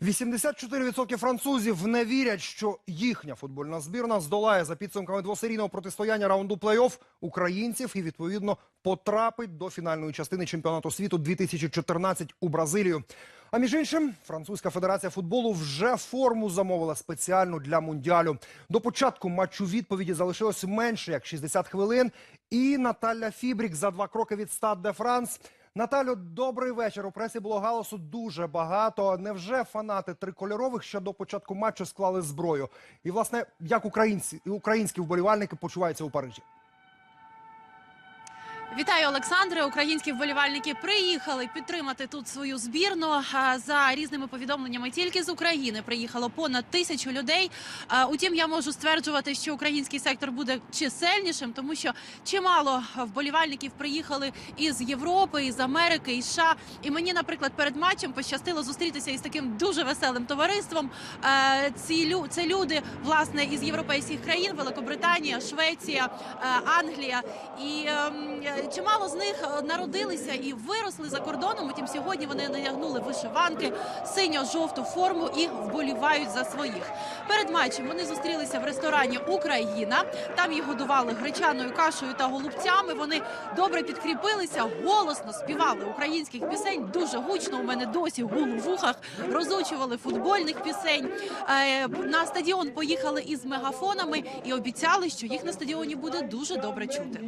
84% французів не вірять, що їхня футбольна збірна здолає за підсумками двосерійного протистояння раунду плей-офф українців і відповідно потрапить до фінальної частини чемпіонату світу 2014 у Бразилію. А між іншим, французька федерація футболу вже форму замовила спеціально для мундіалю. До початку матчу відповіді залишилось менше як 60 хвилин. І Наталя Фібрік за два кроки від Стад де Франс. Наталю, добрий вечір. У пресі було галасу дуже багато. Невже фанати трикольорових ще до початку матчу склали зброю? І власне, як українці українські вболівальники почуваються у Парижі? Вітаю, Олександре. Українські вболівальники приїхали підтримати тут свою збірну. За різними повідомленнями, тільки з України приїхало понад тисячу людей. Утім, я можу стверджувати, що український сектор буде чисельнішим, тому що чимало вболівальників приїхали із Європи, із Америки, із США. І мені, наприклад, перед матчем пощастило зустрітися із таким дуже веселим товариством. Ці це люди власне із європейських країн: Великобританія, Швеція, Англія. І ем, чимало з них е, народилися і виросли за кордоном. Утім, сьогодні вони надягнули вишиванки, синьо-жовту форму і вболівають за своїх. Перед матчем вони зустрілися в ресторані Україна. Там їх годували гречаною кашею та голубцями. Вони добре підкріпилися, голосно співали українських пісень. Дуже гучно. У мене досі гул в вухах. Розучували футбольних пісень. Е, На стадіон поїхали із мегафонами і обіцяли, що їх на стадіоні буде дуже добре чути.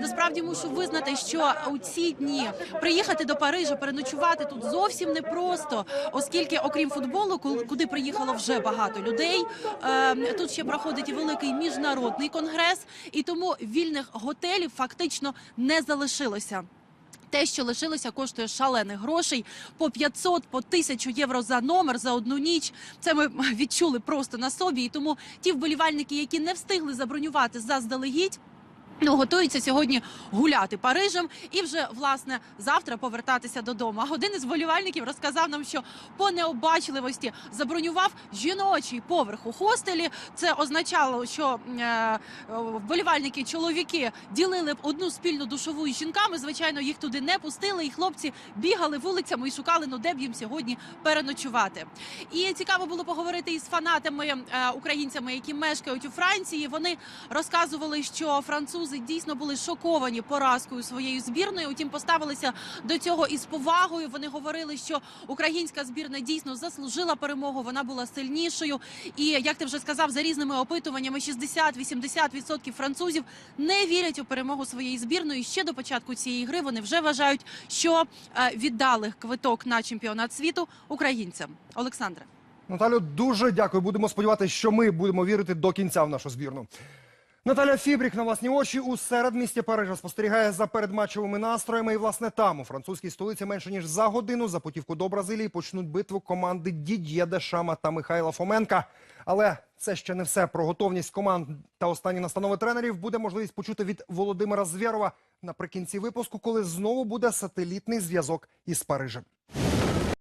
Насправді мушу визнати, що у ці дні приїхати до Парижа, переночувати тут зовсім непросто, оскільки, окрім футболу, ку- куди приїхало вже багато людей. е, Тут ще проходить великий міжнародний конгрес, і тому вільних готелів фактично не залишилося. Те, що лишилося, коштує шалених грошей по 500, по 1000 євро за номер за одну ніч. Це ми відчули просто на собі. І тому ті вболівальники, які не встигли забронювати заздалегідь. Ну, готуються сьогодні гуляти Парижем і вже власне завтра повертатися додому. А один із вболівальників розказав нам, що по необачливості забронював жіночий поверх у хостелі. Це означало, що е, вболівальники чоловіки ділили б одну спільну душову із жінками. Звичайно, їх туди не пустили, і хлопці бігали вулицями і шукали, ну де б їм сьогодні переночувати. І цікаво було поговорити із фанатами е, українцями, які мешкають у Франції. Вони розказували, що французи дійсно були шоковані поразкою своєю збірною. Утім, поставилися до цього із повагою. Вони говорили, що українська збірна дійсно заслужила перемогу. Вона була сильнішою. І як ти вже сказав, за різними опитуваннями 60-80% французів не вірять у перемогу своєї збірної. Ще до початку цієї гри вони вже вважають, що е, віддали квиток на чемпіонат світу українцям. Олександре. Наталю, дуже дякую. Будемо сподіватися, що ми будемо вірити до кінця в нашу збірну. Наталя Фібрік на власні очі у середмісті Парижа спостерігає за передматчевими настроями. І власне там, у французькій столиці, менше ніж за годину за путівку до Бразилії почнуть битву команди Дід'є Дешама та Михайла Фоменка. Але це ще не все. Про готовність команд та останні настанови тренерів буде можливість почути від Володимира Звєрова наприкінці випуску, коли знову буде сателітний зв'язок із Парижем.